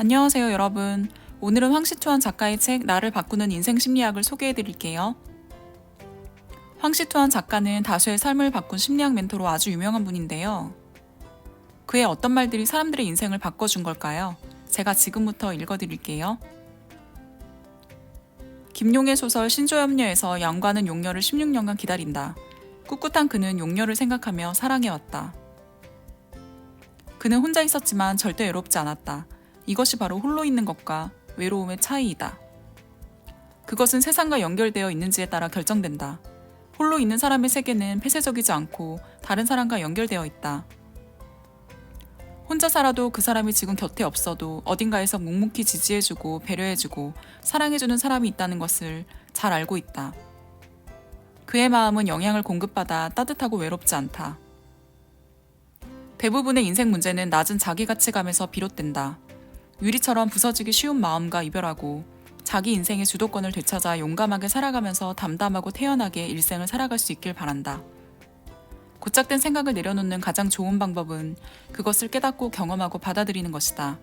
안녕하세요, 여러분. 오늘은 황시투한 작가의 책 나를 바꾸는 인생 심리학을 소개해 드릴게요. 황시투한 작가는 다수의 삶을 바꾼 심리학 멘토로 아주 유명한 분인데요. 그의 어떤 말들이 사람들의 인생을 바꿔준 걸까요? 제가 지금부터 읽어 드릴게요. 김용의 소설 신조협녀에서 양과는 용녀를 16년간 기다린다. 꿋꿋한 그는 용녀를 생각하며 사랑해왔다. 그는 혼자 있었지만 절대 외롭지 않았다. 이것이 바로 홀로 있는 것과 외로움의 차이이다. 그것은 세상과 연결되어 있는지에 따라 결정된다. 홀로 있는 사람의 세계는 폐쇄적이지 않고 다른 사람과 연결되어 있다. 혼자 살아도 그 사람이 지금 곁에 없어도 어딘가에서 묵묵히 지지해주고 배려해주고 사랑해주는 사람이 있다는 것을 잘 알고 있다. 그의 마음은 영향을 공급받아 따뜻하고 외롭지 않다. 대부분의 인생 문제는 낮은 자기 가치감에서 비롯된다. 유리처럼 부서지기 쉬운 마음과 이별하고 자기 인생의 주도권을 되찾아 용감하게 살아가면서 담담하고 태연하게 일생을 살아갈 수 있길 바란다. 고착된 생각을 내려놓는 가장 좋은 방법은 그것을 깨닫고 경험하고 받아들이는 것이다.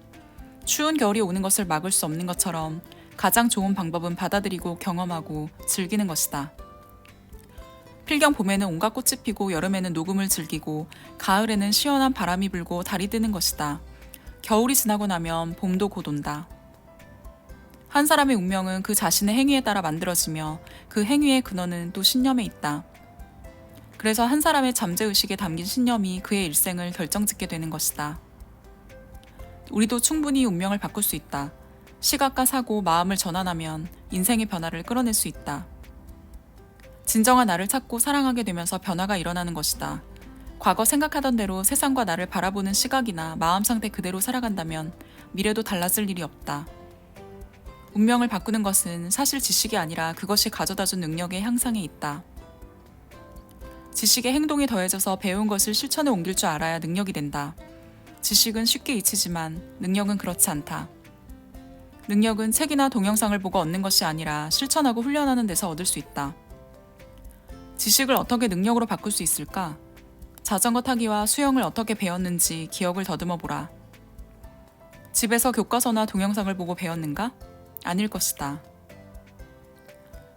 추운 겨울이 오는 것을 막을 수 없는 것처럼 가장 좋은 방법은 받아들이고 경험하고 즐기는 것이다. 필경 봄에는 온갖 꽃이 피고 여름에는 녹음을 즐기고 가을에는 시원한 바람이 불고 달이 뜨는 것이다. 겨울이 지나고 나면 봄도 곧 온다. 한 사람의 운명은 그 자신의 행위에 따라 만들어지며 그 행위의 근원은 또 신념에 있다. 그래서 한 사람의 잠재의식에 담긴 신념이 그의 일생을 결정짓게 되는 것이다. 우리도 충분히 운명을 바꿀 수 있다. 시각과 사고, 마음을 전환하면 인생의 변화를 끌어낼 수 있다. 진정한 나를 찾고 사랑하게 되면서 변화가 일어나는 것이다. 과거 생각하던 대로 세상과 나를 바라보는 시각이나 마음 상태 그대로 살아간다면 미래도 달라질 일이 없다. 운명을 바꾸는 것은 사실 지식이 아니라 그것이 가져다 준 능력의 향상에 있다. 지식의 행동이 더해져서 배운 것을 실천에 옮길 줄 알아야 능력이 된다. 지식은 쉽게 잊히지만 능력은 그렇지 않다. 능력은 책이나 동영상을 보고 얻는 것이 아니라 실천하고 훈련하는 데서 얻을 수 있다. 지식을 어떻게 능력으로 바꿀 수 있을까? 자전거 타기와 수영을 어떻게 배웠는지 기억을 더듬어 보라. 집에서 교과서나 동영상을 보고 배웠는가? 아닐 것이다.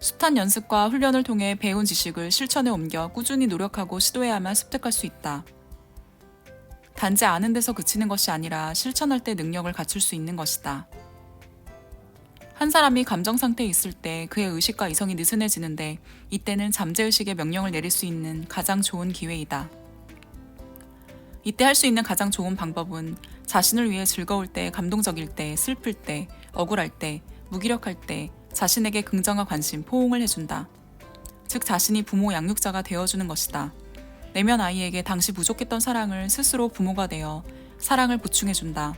숱한 연습과 훈련을 통해 배운 지식을 실천에 옮겨 꾸준히 노력하고 시도해야만 습득할 수 있다. 단지 아는 데서 그치는 것이 아니라 실천할 때 능력을 갖출 수 있는 것이다. 한 사람이 감정 상태에 있을 때 그의 의식과 이성이 느슨해지는데 이때는 잠재의식의 명령을 내릴 수 있는 가장 좋은 기회이다. 이때 할 수 있는 가장 좋은 방법은 자신을 위해 즐거울 때, 감동적일 때, 슬플 때, 억울할 때, 무기력할 때 자신에게 긍정과 관심, 포옹을 해준다. 즉 자신이 부모 양육자가 되어주는 것이다. 내면 아이에게 당시 부족했던 사랑을 스스로 부모가 되어 사랑을 보충해준다.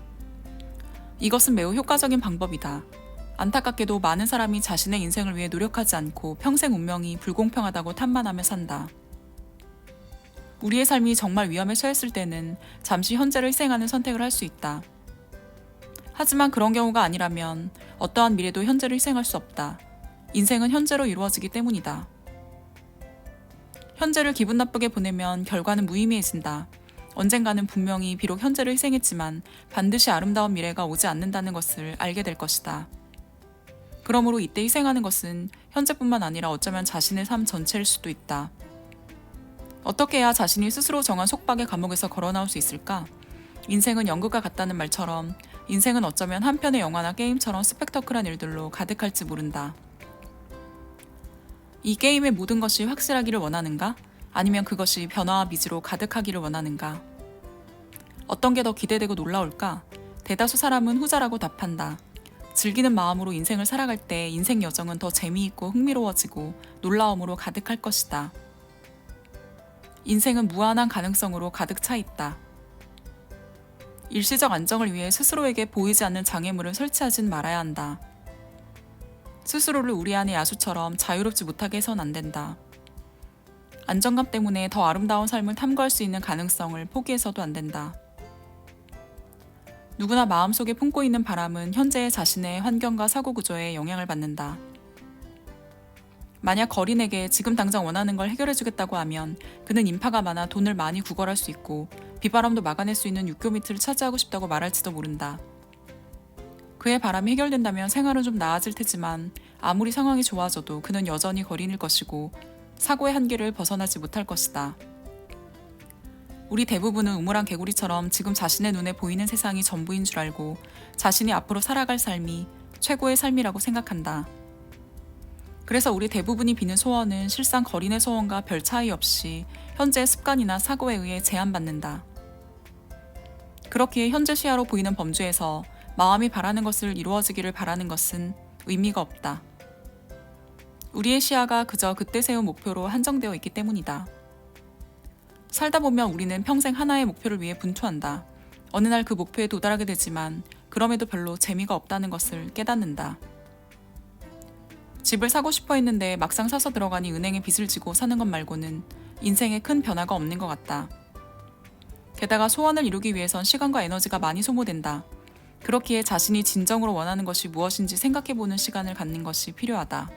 이것은 매우 효과적인 방법이다. 안타깝게도 많은 사람이 자신의 인생을 위해 노력하지 않고 평생 운명이 불공평하다고 탓만하며 산다. 우리의 삶이 정말 위험에 처했을 때는 잠시 현재를 희생하는 선택을 할 수 있다. 하지만 그런 경우가 아니라면 어떠한 미래도 현재를 희생할 수 없다. 인생은 현재로 이루어지기 때문이다. 현재를 기분 나쁘게 보내면 결과는 무의미해진다. 언젠가는 분명히 비록 현재를 희생했지만 반드시 아름다운 미래가 오지 않는다는 것을 알게 될 것이다. 그러므로 이때 희생하는 것은 현재뿐만 아니라 어쩌면 자신의 삶 전체일 수도 있다. 어떻게 해야 자신이 스스로 정한 속박의 감옥에서 걸어 나올 수 있을까? 인생은 연극과 같다는 말처럼 인생은 어쩌면 한 편의 영화나 게임처럼 스펙터클한 일들로 가득할지 모른다. 이 게임의 모든 것이 확실하기를 원하는가? 아니면 그것이 변화와 미지로 가득하기를 원하는가? 어떤 게 더 기대되고 놀라울까? 대다수 사람은 후자라고 답한다. 즐기는 마음으로 인생을 살아갈 때 인생 여정은 더 재미있고 흥미로워지고 놀라움으로 가득할 것이다. 인생은 무한한 가능성으로 가득 차 있다. 일시적 안정을 위해 스스로에게 보이지 않는 장애물을 설치하진 말아야 한다. 스스로를 우리 안의 야수처럼 자유롭지 못하게 해선 안 된다. 안정감 때문에 더 아름다운 삶을 탐구할 수 있는 가능성을 포기해서도 안 된다. 누구나 마음속에 품고 있는 바람은 현재의 자신의 환경과 사고 구조에 영향을 받는다. 만약 거린에게 지금 당장 원하는 걸 해결해주겠다고 하면 그는 인파가 많아 돈을 많이 구걸할 수 있고 비바람도 막아낼 수 있는 육교 밑을 차지하고 싶다고 말할지도 모른다. 그의 바람이 해결된다면 생활은 좀 나아질 테지만 아무리 상황이 좋아져도 그는 여전히 거린일 것이고 사고의 한계를 벗어나지 못할 것이다. 우리 대부분은 우물한 개구리처럼 지금 자신의 눈에 보이는 세상이 전부인 줄 알고 자신이 앞으로 살아갈 삶이 최고의 삶이라고 생각한다. 그래서 우리 대부분이 비는 소원은 실상 거린의 소원과 별 차이 없이 현재의 습관이나 사고에 의해 제한받는다. 그렇기에 현재 시야로 보이는 범주에서 마음이 바라는 것을 이루어지기를 바라는 것은 의미가 없다. 우리의 시야가 그저 그때 세운 목표로 한정되어 있기 때문이다. 살다 보면 우리는 평생 하나의 목표를 위해 분투한다. 어느 날 그 목표에 도달하게 되지만 그럼에도 별로 재미가 없다는 것을 깨닫는다. 집을 사고 싶어 했는데 막상 사서 들어가니 은행에 빚을 지고 사는 것 말고는 인생에 큰 변화가 없는 것 같다. 게다가 소원을 이루기 위해선 시간과 에너지가 많이 소모된다. 그렇기에 자신이 진정으로 원하는 것이 무엇인지 생각해보는 시간을 갖는 것이 필요하다.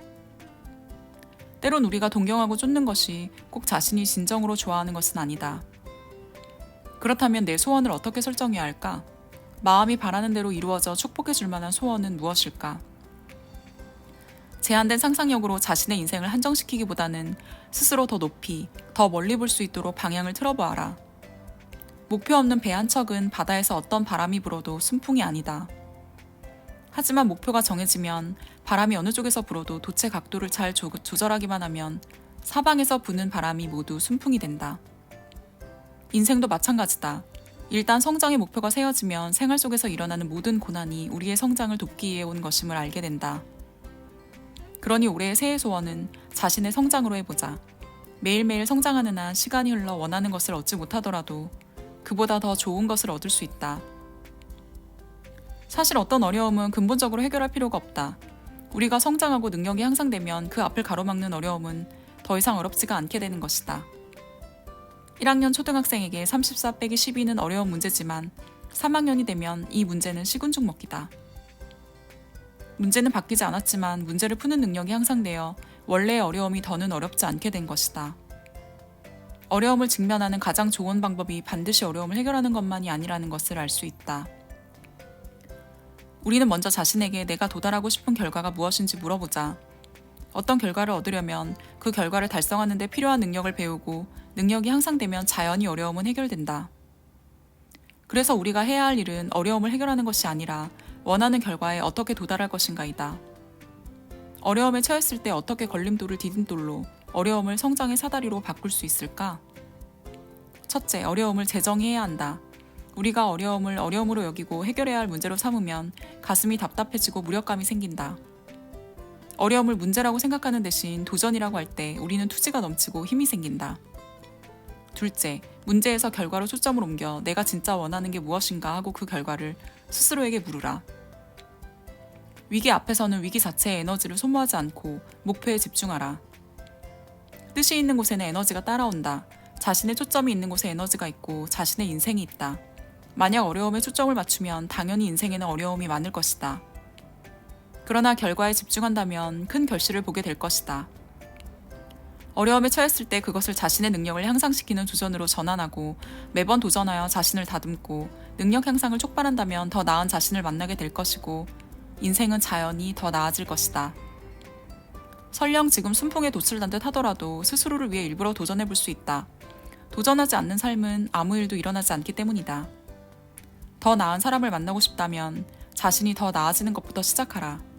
때론 우리가 동경하고 쫓는 것이 꼭 자신이 진정으로 좋아하는 것은 아니다. 그렇다면 내 소원을 어떻게 설정해야 할까? 마음이 바라는 대로 이루어져 축복해 줄 만한 소원은 무엇일까? 제한된 상상력으로 자신의 인생을 한정시키기보다는 스스로 더 높이, 더 멀리 볼 수 있도록 방향을 틀어보아라. 목표 없는 배 한 척은 바다에서 어떤 바람이 불어도 순풍이 아니다. 하지만 목표가 정해지면 바람이 어느 쪽에서 불어도 도체 각도를 잘 조, 조절하기만 하면 사방에서 부는 바람이 모두 순풍이 된다. 인생도 마찬가지다. 일단 성장의 목표가 세워지면 생활 속에서 일어나는 모든 고난이 우리의 성장을 돕기 위해 온 것임을 알게 된다. 그러니 올해의 새해 소원은 자신의 성장으로 해보자. 매일매일 성장하는 한 시간이 흘러 원하는 것을 얻지 못하더라도 그보다 더 좋은 것을 얻을 수 있다. 사실 어떤 어려움은 근본적으로 해결할 필요가 없다. 우리가 성장하고 능력이 향상되면 그 앞을 가로막는 어려움은 더 이상 어렵지가 않게 되는 것이다. 1학년 초등학생에게 34 빼기 12는 어려운 문제지만 3학년이 되면 이 문제는 식은죽 먹기다. 문제는 바뀌지 않았지만 문제를 푸는 능력이 향상되어 원래의 어려움이 더는 어렵지 않게 된 것이다. 어려움을 직면하는 가장 좋은 방법이 반드시 어려움을 해결하는 것만이 아니라는 것을 알 수 있다. 우리는 먼저 자신에게 내가 도달하고 싶은 결과가 무엇인지 물어보자. 어떤 결과를 얻으려면 그 결과를 달성하는 데 필요한 능력을 배우고 능력이 향상되면 자연히 어려움은 해결된다. 그래서 우리가 해야 할 일은 어려움을 해결하는 것이 아니라 원하는 결과에 어떻게 도달할 것인가이다. 어려움에 처했을 때 어떻게 걸림돌을 디딤돌로 어려움을 성장의 사다리로 바꿀 수 있을까? 첫째, 어려움을 재정의해야 한다. 우리가 어려움을 어려움으로 여기고 해결해야 할 문제로 삼으면 가슴이 답답해지고 무력감이 생긴다. 어려움을 문제라고 생각하는 대신 도전이라고 할 때 우리는 투지가 넘치고 힘이 생긴다. 둘째, 문제에서 결과로 초점을 옮겨 내가 진짜 원하는 게 무엇인가 하고 그 결과를 스스로에게 물으라. 위기 앞에서는 위기 자체의 에너지를 소모하지 않고 목표에 집중하라. 뜻이 있는 곳에는 에너지가 따라온다. 자신의 초점이 있는 곳에 에너지가 있고 자신의 인생이 있다. 만약 어려움에 초점을 맞추면 당연히 인생에는 어려움이 많을 것이다. 그러나 결과에 집중한다면 큰 결실을 보게 될 것이다. 어려움에 처했을 때 그것을 자신의 능력을 향상시키는 도전으로 전환하고 매번 도전하여 자신을 다듬고 능력 향상을 촉발한다면 더 나은 자신을 만나게 될 것이고 인생은 자연히 더 나아질 것이다. 설령 지금 순풍에 도출난 듯 하더라도 스스로를 위해 일부러 도전해 볼 수 있다. 도전하지 않는 삶은 아무 일도 일어나지 않기 때문이다. 더 나은 사람을 만나고 싶다면 자신이 더 나아지는 것부터 시작하라.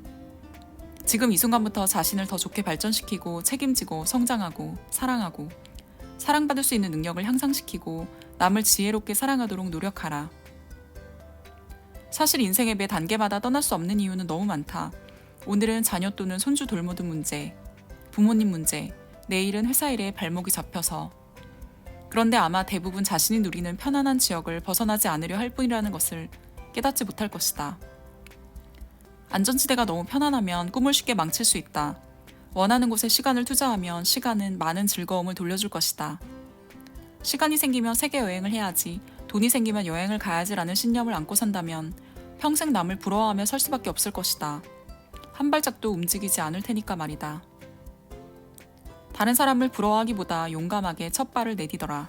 지금 이 순간부터 자신을 더 좋게 발전시키고 책임지고 성장하고 사랑하고 사랑받을 수 있는 능력을 향상시키고 남을 지혜롭게 사랑하도록 노력하라. 사실 인생의 매 단계마다 떠날 수 없는 이유는 너무 많다. 오늘은 자녀 또는 손주 돌보는 문제, 부모님 문제, 내일은 회사 일에 발목이 잡혀서. 그런데 아마 대부분 자신이 누리는 편안한 지역을 벗어나지 않으려 할 뿐이라는 것을 깨닫지 못할 것이다. 안전지대가 너무 편안하면 꿈을 쉽게 망칠 수 있다. 원하는 곳에 시간을 투자하면 시간은 많은 즐거움을 돌려줄 것이다. 시간이 생기면 세계 여행을 해야지, 돈이 생기면 여행을 가야지라는 신념을 안고 산다면 평생 남을 부러워하며 살 수밖에 없을 것이다. 한 발짝도 움직이지 않을 테니까 말이다. 다른 사람을 부러워하기보다 용감하게 첫 발을 내디더라.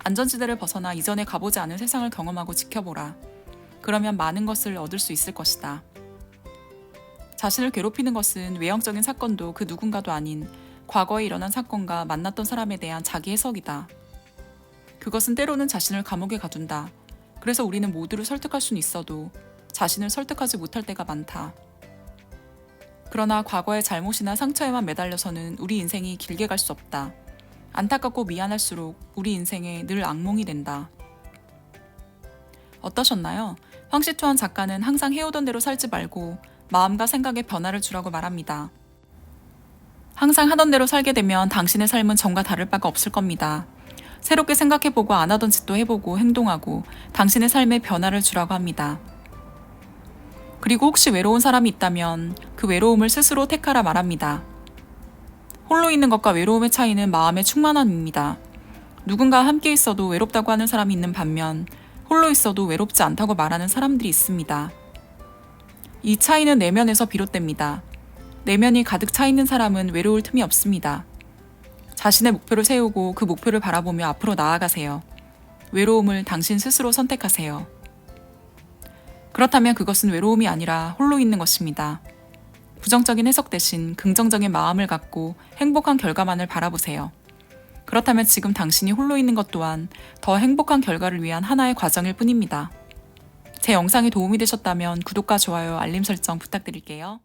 안전지대를 벗어나 이전에 가보지 않은 세상을 경험하고 지켜보라. 그러면 많은 것을 얻을 수 있을 것이다. 자신을 괴롭히는 것은 외형적인 사건도 그 누군가도 아닌 과거에 일어난 사건과 만났던 사람에 대한 자기 해석이다. 그것은 때로는 자신을 감옥에 가둔다. 그래서 우리는 모두를 설득할 수는 있어도 자신을 설득하지 못할 때가 많다. 그러나 과거의 잘못이나 상처에만 매달려서는 우리 인생이 길게 갈 수 없다. 안타깝고 미안할수록 우리 인생에 늘 악몽이 된다. 어떠셨나요? 황시투한 작가는 항상 해오던 대로 살지 말고 마음과 생각에 변화를 주라고 말합니다. 항상 하던 대로 살게 되면 당신의 삶은 전과 다를 바가 없을 겁니다. 새롭게 생각해보고 안 하던 짓도 해보고 행동하고 당신의 삶에 변화를 주라고 합니다. 그리고 혹시 외로운 사람이 있다면 그 외로움을 스스로 택하라 말합니다. 홀로 있는 것과 외로움의 차이는 마음의 충만함입니다. 누군가 함께 있어도 외롭다고 하는 사람이 있는 반면 홀로 있어도 외롭지 않다고 말하는 사람들이 있습니다. 이 차이는 내면에서 비롯됩니다. 내면이 가득 차 있는 사람은 외로울 틈이 없습니다. 자신의 목표를 세우고 그 목표를 바라보며 앞으로 나아가세요. 외로움을 당신 스스로 선택하세요. 그렇다면 그것은 외로움이 아니라 홀로 있는 것입니다. 부정적인 해석 대신 긍정적인 마음을 갖고 행복한 결과만을 바라보세요. 그렇다면 지금 당신이 홀로 있는 것 또한 더 행복한 결과를 위한 하나의 과정일 뿐입니다. 제 영상이 도움이 되셨다면 구독과 좋아요, 알림 설정 부탁드릴게요.